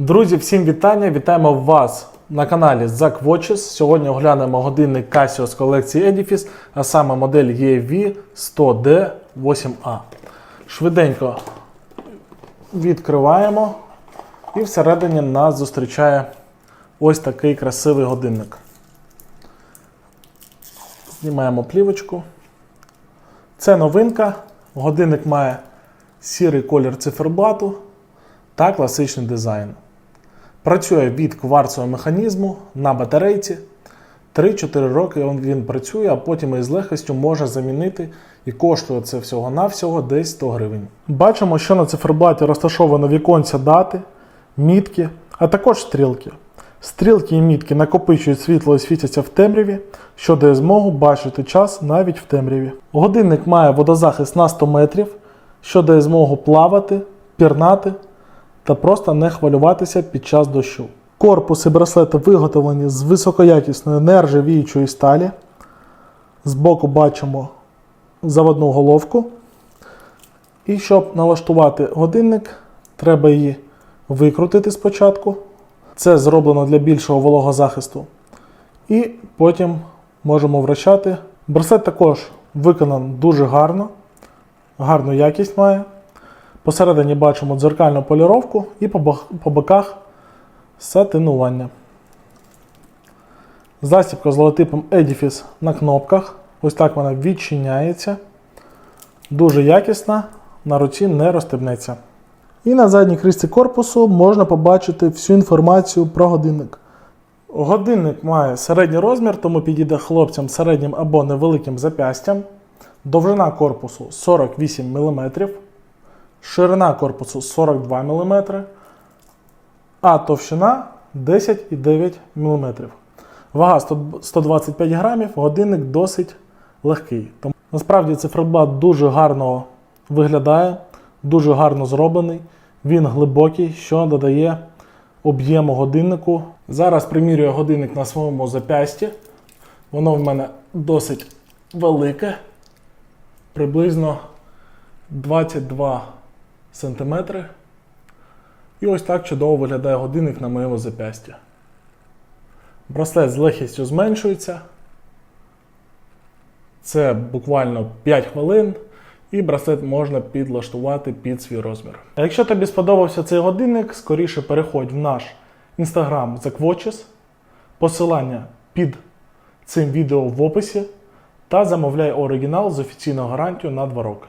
Друзі, всім вітання! Вітаємо вас на каналі Zack Watches. Сьогодні оглянемо годинник Casio з колекції Edifice, а саме модель EV 100D 8A. Швиденько відкриваємо, і всередині нас зустрічає ось такий красивий годинник. Знімаємо плівочку. Це новинка. Годинник має сірий колір циферблату та класичний дизайн. Працює від кварцевого механізму на батарейці. 3-4 роки він- працює, а потім із легкістю може замінити і коштує це всього-навсього десь 100 гривень. Бачимо, що на циферблаті розташовано віконця дати, мітки, а також стрілки. Стрілки і мітки накопичують світло і світяться в темряві, що дає змогу бачити час навіть в темряві. Годинник має водозахист на 100 метрів, що дає змогу плавати, пірнати та просто не хвилюватися під час дощу. Корпус і браслети виготовлені з високоякісної нержавіючої сталі. Збоку бачимо заводну головку. І щоб налаштувати годинник, треба її викрутити спочатку. Це зроблено для більшого вологозахисту. І потім можемо вращати. Браслет також виконаний дуже гарно, гарну якість має. Посередині бачимо дзеркальну поліровку і по боках сатинування. Застібка з логотипом Edifice на кнопках. Ось так вона відчиняється. Дуже якісна, на руці не розстебнеться. І на задній кришці корпусу можна побачити всю інформацію про годинник. Годинник має середній розмір, тому підійде хлопцям середнім або невеликим запястям. Довжина корпусу 48 мм, ширина корпусу 42 мм, а товщина 10,9 мм. Вага 125 грамів, годинник досить легкий. Тому насправді циферблат дуже гарно виглядає, дуже гарно зроблений. Він глибокий, що додає об'єму годиннику. Зараз примірюю годинник на своєму запясті. Воно в мене досить велике, приблизно 22 см. І ось так чудово виглядає годинник на моєму запясті. Браслет з легкістю зменшується. Це буквально 5 хвилин, і браслет можна підлаштувати під свій розмір. А якщо тобі сподобався цей годинник, скоріше переходь в наш інстаграм TheQuatches, посилання під цим відео в описі та замовляй оригінал з офіційною гарантією на 2 роки.